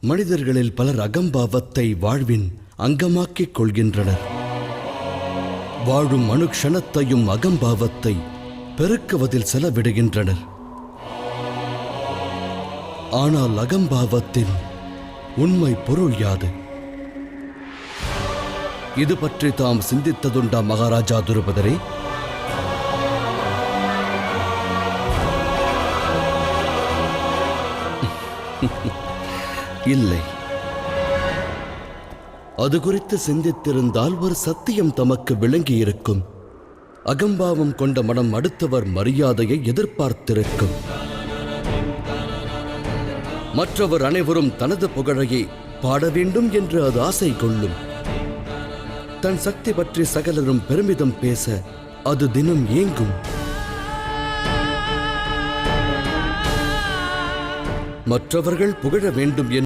மனிதர்களில் பலர் அகம்பாவத்தை வாழ்வின் அங்கமாக்கிக் கொள்கின்றனர். வாழும் அணுக்ஷணத்தையும் அகம்பாவத்தை பெருக்குவதில் செலவிடுகின்றனர். ஆனால் அகம்பாவத்தின் உண்மை பொருள் யாது? இது பற்றி தாம் சிந்தித்ததுண்டா மகாராஜா துருபதரே? இல்லை. அது குறித்து சிந்தித்திருந்தால் ஒரு சத்தியம் தமக்கு விளங்கியிருக்கும். அகம்பாவம் கொண்ட மனம் அடுத்தவர் மரியாதையை எதிர்பார்த்திருக்கும். மற்றவர் அனைவரும் தனது புகழையை பாட வேண்டும் என்று அது ஆசை கொள்ளும். தன் சக்தி பற்றி சகலரும் பெருமிதம் பேச அது தினம் ஏங்கும் மற்றவர்கள் புகழ வேண்டும் என்று